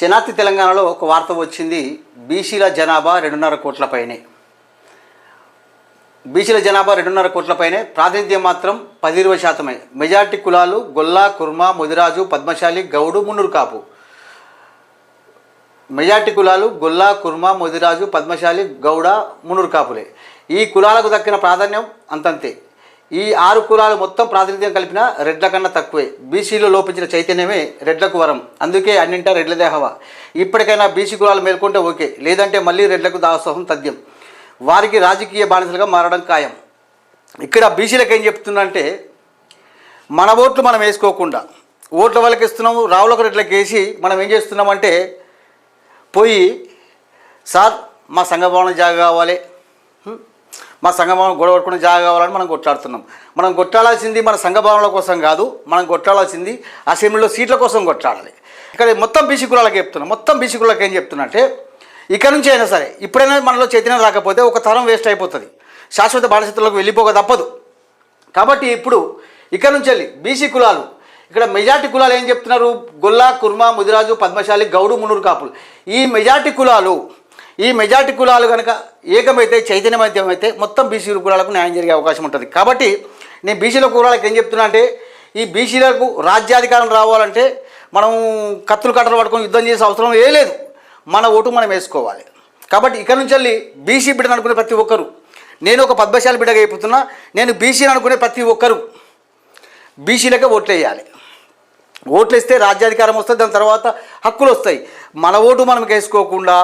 శనార్థి తెలంగాణలో ఒక వార్త వచ్చింది. బీసీల జనాభా రెండున్నర కోట్ల పైనే. బీసీల జనాభా రెండున్నర కోట్ల పైనే. ప్రాతినిధ్యం మాత్రం పది ఇరవై శాతమే. మెజార్టీ కులాలు గొల్లా కుర్మా ముదిరాజు పద్మశాలి గౌడు మున్నూరు కాపు. మెజార్టీ కులాలు గొల్లా కుర్మా ముదిరాజు పద్మశాలి గౌడ మునురు కాపులే. ఈ కులాలకు దక్కిన ప్రాధాన్యం అంతంతే. ఈ ఆరు కులాలు మొత్తం ప్రాతినిధ్యం కలిపిన రెడ్ల కన్నా తక్కువే. బీసీలో లోపించిన చైతన్యమే రెడ్లకు వరం. అందుకే అన్నింటా రెడ్ల దేహవ. ఇప్పటికైనా బీసీ కులాలు మేల్కొంటే ఓకే. లేదంటే మళ్ళీ రెడ్లకు దాసోహం తథ్యం. వారికి రాజకీయ బానిసలుగా మారడం ఖాయం. ఇక్కడ బీసీలకు ఏం చెప్తుందంటే మన ఓట్లు మనం వేసుకోకుండా ఓట్ల వాళ్ళకి ఇస్తున్నాము రావులకు రెడ్లకి వేసి మనం ఏం చేస్తున్నామంటే పోయి సార్ మా సంఘ భవనం జాగా కావాలి. మా సంఘ గొడవ పట్టుకుని జాగా కావాలని మనం కొట్లాడుతున్నాం. మనం కొట్లాడాల్సింది మన సంఘభావనల కోసం కాదు మనం కొట్లాడాల్సింది అసెంబ్లీలో సీట్ల కోసం కొట్లాడాలి. ఇక్కడ మొత్తం బీసీ చెప్తున్నాం. మొత్తం బీసీ కులాలకు ఏం చెప్తున్నా అంటే ఇక్కడ నుంచి అయినా సరే ఇప్పుడైనా మనలో చైతన్యం రాకపోతే ఒక తరం వేస్ట్ అయిపోతుంది. శాశ్వత బానిసత్తులకు వెళ్ళిపోక తప్పదు. కాబట్టి ఇప్పుడు ఇక్కడ నుంచి వెళ్ళి బీసీ కులాలు ఇక్కడ మెజార్టీ కులాలు ఏం చెప్తున్నారు? గొల్లా కుర్మా ముదిరాజు పద్మశాలి గౌడు మునూరు కాపులు. ఈ మెజార్టీ కులాలు ఈ మెజార్టీ కులాలు కనుక ఏకమైతే చైతన్యమైతే మొత్తం బీసీ కులాలకు న్యాయం జరిగే అవకాశం ఉంటుంది. కాబట్టి నేను బీసీల కులాలకు ఏం చెప్తున్నా అంటే ఈ బీసీలకు రాజ్యాధికారం రావాలంటే మనం కత్తులు కట్టలు పట్టుకొని యుద్ధం చేసే అవసరం ఏ లేదు. మన ఓటు మనం వేసుకోవాలి. కాబట్టి ఇక్కడ నుంచి వెళ్ళి బీసీ బిడ్డను అనుకునే ప్రతి ఒక్కరు నేను ఒక పద్మశాలి బిడ్డగా అయిపోతున్నా నేను బీసీని అనుకునే ప్రతి ఒక్కరు బీసీలకే ఓట్లు వేయాలి. ఓట్లు ఇస్తే రాజ్యాధికారం వస్తుంది దాని తర్వాత హక్కులు వస్తాయి. మన ఓటు మనం వేసుకోకుండా